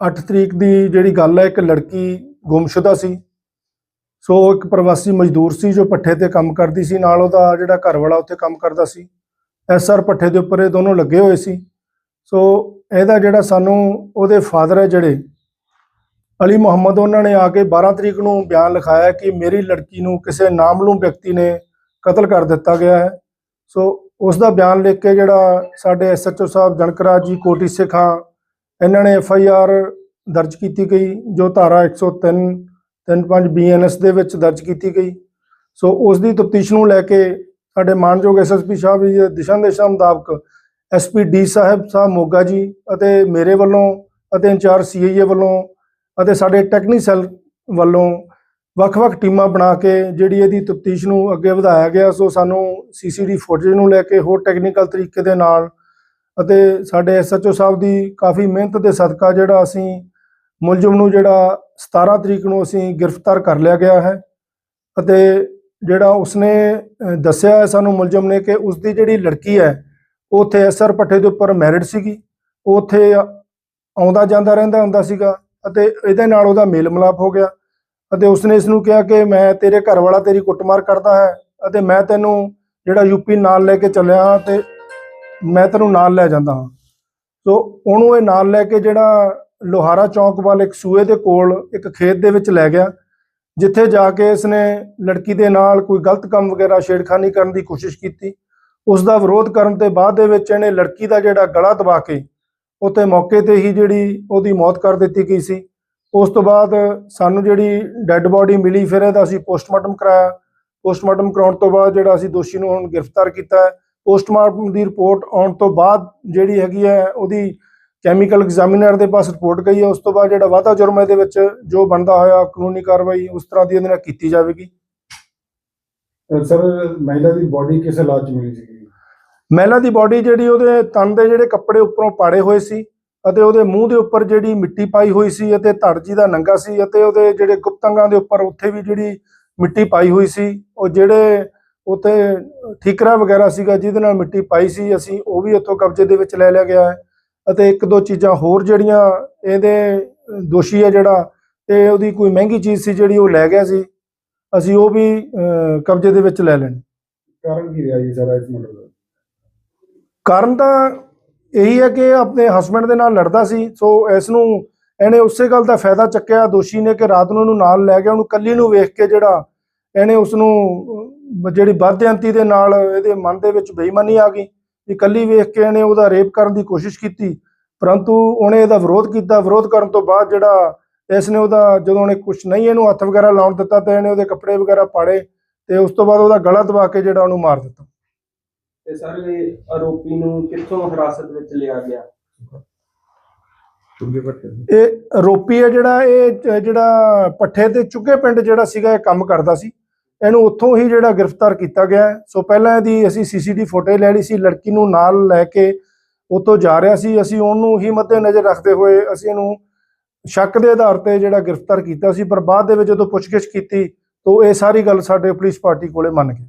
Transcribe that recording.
8 ਤਰੀਕ ਦੀ ਜਿਹੜੀ ਗੱਲ ਹੈ, ਇੱਕ ਲੜਕੀ ਗੁੰਮਸ਼ੁਦਾ ਸੀ। ਸੋ ਇੱਕ ਪ੍ਰਵਾਸੀ ਮਜ਼ਦੂਰ ਸੀ ਜੋ ਪੱਠੇ ਤੇ ਕੰਮ ਕਰਦੀ ਸੀ, ਨਾਲ ਉਹਦਾ ਜਿਹੜਾ ਘਰ ਵਾਲਾ ਉੱਥੇ ਕੰਮ ਕਰਦਾ ਸੀ। ਐਸਆਰ ਪੱਠੇ ਦੇ ਉੱਪਰ ਇਹ ਦੋਨੋਂ ਲੱਗੇ ਹੋਏ ਸੀ। ਸੋ ਇਹਦਾ ਜਿਹੜਾ ਸਾਨੂੰ ਉਹਦੇ ਫਾਦਰ ਹੈ ਜਿਹੜੇ, ਅਲੀ ਮੁਹੰਮਦ, ਉਹਨਾਂ ਨੇ ਆ ਕੇ 12 ਤਰੀਕ ਨੂੰ ਬਿਆਨ ਲਿਖਾਇਆ ਕਿ ਮੇਰੀ ਲੜਕੀ ਨੂੰ ਕਿਸੇ ਨਾਮਲੂਮ ਵਿਅਕਤੀ ਨੇ ਕਤਲ ਕਰ ਦਿੱਤਾ ਗਿਆ ਹੈ। ਸੋ ਉਸ ਦਾ ਬਿਆਨ ਲਿਖ ਕੇ ਜਿਹੜਾ ਸਾਡੇ ਐਸਐਚਓ ਸਾਹਿਬ ਜਨਕਰਾਜ ਜੀ, ਕੋਟੀ ਸਿੱਖਾਂ ਇਹਨਾਂ ਨੇ ਐਫ ਆਈ ਆਰ ਦਰਜ ਕੀਤੀ ਗਈ, ਜੋ ਧਾਰਾ 103 35 ਬੀਐਨਐਸ ਦੇ ਵਿੱਚ ਦਰਜ ਕੀਤੀ ਗਈ। ਸੋ ਉਸ ਦੀ ਤਫਤੀਸ਼ ਨੂੰ ਲੈ ਕੇ ਸਾਡੇ ਮਾਨਯੋਗ ਐਸਐਸਪੀ ਸਾਹਿਬ ਜੀ ਦੇ ਦਿਸ਼ਾ ਨਿਰਦੇਸ਼ਾਂ ਮੁਤਾਬਕ ਐਸਪੀ ਡੀ ਸਾਹਿਬ ਸਾਹਿਬ ਮੋਗਾ ਜੀ ਅਤੇ ਮੇਰੇ ਵੱਲੋਂ ਅਤੇ ਇੰਚਾਰਜ ਸੀਆਈਏ ਵੱਲੋਂ ਅਤੇ ਸਾਡੇ ਟੈਕਨੀ ਸੈੱਲ ਵੱਲੋਂ ਵੱਖ-ਵੱਖ ਟੀਮਾਂ ਬਣਾ ਕੇ ਜਿਹੜੀ ਇਹਦੀ ਤਫਤੀਸ਼ ਨੂੰ ਅੱਗੇ ਵਧਾਇਆ ਗਿਆ। ਸੋ ਸਾਨੂੰ ਸੀਸੀਟੀ ਫੁਟੇਜ ਨੂੰ ਲੈ ਕੇ ਹੋਰ ਟੈਕਨੀਕਲ ਤਰੀਕੇ ਦੇ ਨਾਲ ਅਤੇ ਸਾਡੇ ਐਸਐਚਓ ਸਾਹਿਬ ਦੀ ਕਾਫੀ ਮਿਹਨਤ ਦੇ ਸਦਕਾ ਜਿਹੜਾ ਅਸੀਂ ਮੁਲਜ਼ਮ ਨੂੰ ਜਿਹੜਾ 17 ਤਰੀਕ ਨੂੰ ਅਸੀਂ ਗ੍ਰਿਫਤਾਰ ਕਰ ਲਿਆ ਗਿਆ ਹੈ ਅਤੇ ਜਿਹੜਾ ਉਸਨੇ ਦੱਸਿਆ ਹੈ ਸਾਨੂੰ ਮੁਲਜ਼ਮ ਨੇ ਕਿ ਉਸ ਦੀ ਜਿਹੜੀ ਲੜਕੀ ਹੈ, ਉਹ ਉੱਥੇ ਐਸਆਰ ਪੱਠੇ ਦੇ ਉੱਪਰ ਮੈਰਿਡ ਸੀਗੀ। ਉਹ ਉੱਥੇ ਆਉਂਦਾ ਜਾਂਦਾ ਰਹਿੰਦਾ ਹੁੰਦਾ ਸੀਗਾ ਅਤੇ ਇਹਦੇ ਨਾਲ ਉਹਦਾ ਮੇਲ ਮਿਲਾਪ ਹੋ ਗਿਆ ਅਤੇ ਉਸਨੇ ਇਸ ਨੂੰ ਕਿਹਾ ਕਿ ਮੈਂ ਤੇਰੇ ਘਰ ਵਾਲਾ ਤੇਰੀ ਕੁੱਟਮਾਰ ਕਰਦਾ ਹੈ ਅਤੇ ਮੈਂ ਤੈਨੂੰ ਜਿਹੜਾ ਯੂਪੀ ਨਾਲ ਲੈ ਕੇ ਚੱਲਿਆ ਹਾਂ ਤੇ ਮੈਂ ਤੈਨੂੰ ਨਾਲ ਲੈ ਜਾਂਦਾ ਹਾਂ। ਸੋ ਉਹਨੂੰ ਇਹ ਨਾਲ ਲੈ ਕੇ ਜਿਹੜਾ ਲੋਹਾਰਾ ਚੌਂਕ ਵੱਲ ਇੱਕ ਸੂਏ ਦੇ ਕੋਲ ਇੱਕ ਖੇਤ ਦੇ ਵਿੱਚ ਲੈ ਗਿਆ, ਜਿੱਥੇ ਜਾ ਕੇ ਇਸਨੇ ਲੜਕੀ ਦੇ ਨਾਲ ਕੋਈ ਗਲਤ ਕੰਮ ਵਗੈਰਾ ਛੇੜਖਾਨੀ ਕਰਨ ਦੀ ਕੋਸ਼ਿਸ਼ ਕੀਤੀ। ਉਸ ਦਾ ਵਿਰੋਧ ਕਰਨ ਤੇ ਬਾਅਦ ਦੇ ਵਿੱਚ ਇਹਨੇ ਲੜਕੀ ਦਾ ਜਿਹੜਾ ਗਲਾ ਦਬਾ ਕੇ ਉੱਤੇ ਮੌਕੇ ਤੇ ਹੀ ਜਿਹੜੀ ਉਹਦੀ ਮੌਤ ਕਰ ਦਿੱਤੀ ਗਈ ਸੀ। ਉਸ ਤੋਂ ਬਾਅਦ ਸਾਨੂੰ ਜਿਹੜੀ ਡੈੱਡ ਬਾਡੀ ਮਿਲੀ, ਫਿਰ ਇਹਦਾ ਅਸੀਂ ਪੋਸਟਮਾਰਟਮ ਕਰਾਇਆ। ਪੋਸਟਮਾਰਟਮ ਕਰਾਉਣ ਤੋਂ ਬਾਅਦ ਜਿਹੜਾ ਅਸੀਂ ਦੋਸ਼ੀ ਨੂੰ ਹੁਣ ਗ੍ਰਿਫਤਾਰ ਕੀਤਾ ਹੈ ਪੋਸਟਮਾਰਟਮ ਦੀ ਰਿਪੋਰਟ ਆਉਣ ਤੋਂ ਬਾਅਦ ਜਿਹੜੀ ਹੈਗੀ ਹੈ ਉਹਦੀ ਕੈਮੀਕਲ ਐਗਜ਼ਾਮੀਨਰ ਦੇ ਪਾਸ ਰਿਪੋਰਟ ਗਈ ਹੈ ਉਸ ਤੋਂ ਬਾਅਦ ਜਿਹੜਾ ਵਾਧਾ ਜੁਰਮ ਇਹਦੇ ਵਿੱਚ ਜੋ ਬਣਦਾ ਹੋਇਆ ਕਾਨੂੰਨੀ ਕਾਰਵਾਈ ਉਸ ਤਰ੍ਹਾਂ ਦੀ ਇਹਦੇ ਨਾਲ ਕੀਤੀ ਜਾਵੇਗੀ। ਸਰ ਮਹਿਲਾ ਦੀ ਬਾਡੀ ਕਿਸ ਹਾਲਾਤ ਚ ਮਿਲੀ ਸੀ? ਮਹਿਲਾ ਦੀ ਬਾਡੀ ਜਿਹੜੀ ਉਹਦੇ ਤਨ ਦੇ ਜਿਹੜੇ ਕੱਪੜੇ ਉੱਪਰੋਂ ਪਾੜੇ ਹੋਏ ਸੀ ਅਤੇ ਉਹਦੇ ਮੂੰਹ ਦੇ ਉੱਪਰ ਜਿਹੜੀ ਮਿੱਟੀ ਪਾਈ ਹੋਈ ਸੀ ਅਤੇ ਧੜ ਜੀ ਦਾ ਨੰਗਾ ਸੀ ਅਤੇ ਉਹਦੇ ਜਿਹੜੇ ਗੁਪਤ ਅੰਗਾਂ ਦੇ ਉੱਪਰ ਉੱਥੇ ਵੀ ਜਿਹੜੀ ਮਿੱਟੀ ਪਾਈ ਹੋਈ ਸੀ ਉਹ ਜਿਹੜੇ ਉੱਥੇ ਠੀਕਰਾ ਵਗੈਰਾ ਸੀਗਾ ਜਿਹਦੇ ਨਾਲ ਮਿੱਟੀ ਪਾਈ ਸੀ ਅਸੀਂ ਉਹ ਵੀ ਉੱਥੋਂ ਕਬਜ਼ੇ ਦੇ ਵਿੱਚ ਲੈ ਲਿਆ ਗਿਆ ਹੈ। ਅਤੇ ਇੱਕ ਦੋ ਚੀਜ਼ਾਂ ਹੋਰ ਜਿਹੜੀਆਂ ਇਹਦੇ ਦੋਸ਼ੀ ਹੈ ਜਿਹੜਾ ਤੇ ਉਹਦੀ ਕੋਈ ਮਹਿੰਗੀ ਚੀਜ਼ ਸੀ ਜਿਹੜੀ ਉਹ ਲੈ ਗਿਆ ਸੀ ਅਸੀਂ ਉਹ ਵੀ ਕਬਜ਼ੇ ਦੇ ਵਿੱਚ ਲੈ ਲੈਣੀ। ਕਾਰਨ ਕੀ ਰਿਹਾ ਜੀ ਸਾਰਾ ਇਸ ਮਰਡਰ ਦਾ? ਕਾਰਨ ਤਾਂ ਇਹੀ ਹੈ ਕਿ ਆਪਣੇ ਹਸਬੰਡ ਦੇ ਨਾਲ ਲੜਦਾ ਸੀ ਸੋ ਇਸ ਨੂੰ ਇਹਨੇ ਉਸੇ ਗੱਲ ਦਾ ਫਾਇਦਾ ਚੱਕਿਆ। ਦੋਸ਼ੀ ਨੇ ਕਿ ਰਾਤ ਨੂੰ ਉਹਨੂੰ ਨਾਲ ਲੈ ਗਿਆ ਉਹਨੂੰ ਕੱਲੀ ਨੂੰ ਵੇਖ ਕੇ ਜਿਹੜਾ ਇਹਨੇ ਉਸ ਨੂੰ ਜਿਹੜੀ ਬਾਧਿਆਂਤੀ ਦੇ ਨਾਲ ਇਹਦੇ ਮਨ ਦੇ ਵਿੱਚ ਬੇਈਮਾਨੀ ਆ ਗਈ ਵੀ ਕੱਲੀ ਵੇਖ ਕੇ ਇਹਨੇ ਉਹਦਾ ਰੇਪ ਕਰਨ ਦੀ ਕੋਸ਼ਿਸ਼ ਕੀਤੀ। ਪਰੰਤੂ ਉਹਨੇ ਇਹਦਾ ਵਿਰੋਧ ਕੀਤਾ। ਵਿਰੋਧ ਕਰਨ ਤੋਂ ਬਾਅਦ ਜਿਹੜਾ ਇਸ ਨੇ ਉਹਦਾ ਜਦੋਂ ਉਹਨੇ ਕੁਝ ਨਹੀਂ ਇਹਨੂੰ ਹੱਥ ਵਗੈਰਾ ਲਾਉਣ ਦਿੱਤਾ ਤੇ ਇਹਨੇ ਉਹਦੇ ਕੱਪੜੇ ਵਗੈਰਾ ਪਾੜੇ ਤੇ ਉਸ ਤੋਂ ਬਾਅਦ ਉਹਦਾ ਗਲਾ ਦਬਾ ਕੇ ਜਿਹੜਾ ਉਹਨੂੰ ਮਾਰ ਦਿੱਤਾ। ਤੇ ਸਰ ਇਹ ਆਰੋਪੀ ਨੂੰ ਕਿੱਥੋਂ ਹਿਰਾਸਤ ਵਿੱਚ ਲਿਆ ਗਿਆ? ਇਹ ਰੋਪੀ ਹੈ ਜਿਹੜਾ ਇਹ ਜਿਹੜਾ ਪੱਠੇ ਤੇ ਚੁੱਗੇ ਪਿੰਡ ਜਿਹੜਾ ਸੀਗਾ ਇਹ ਕੰਮ ਕਰਦਾ ਸੀ। ਇਹਨੂੰ ਉੱਥੋਂ ਹੀ ਜਿਹੜਾ ਗ੍ਰਿਫਤਾਰ ਕੀਤਾ ਗਿਆ ਹੈ। ਸੋ ਪਹਿਲਾਂ ਇਹਦੀ ਅਸੀਂ ਸੀਸੀਟੀ ਫੁਟੇਜ ਲੈ ਲਈ ਸੀ, ਲੜਕੀ ਨੂੰ ਨਾਲ ਲੈ ਕੇ ਉੱਥੋਂ ਜਾ ਰਿਹਾ ਸੀ। ਅਸੀਂ ਉਹਨੂੰ ਹੀ ਮੱਦੇ ਨਜ਼ਰ ਰੱਖਦੇ ਹੋਏ ਅਸੀਂ ਇਹਨੂੰ ਸ਼ੱਕ ਦੇ ਆਧਾਰ ਤੇ ਜਿਹੜਾ ਗ੍ਰਿਫਤਾਰ ਕੀਤਾ ਸੀ, ਪਰ ਬਾਅਦ ਦੇ ਵਿੱਚ ਜਦੋਂ ਪੁੱਛਗਿੱਛ ਕੀਤੀ, ਤਾਂ ਇਹ ਸਾਰੀ ਗੱਲ ਸਾਡੇ ਪੁਲਿਸ ਪਾਰਟੀ ਕੋਲੇ ਮੰਨ ਗਏ।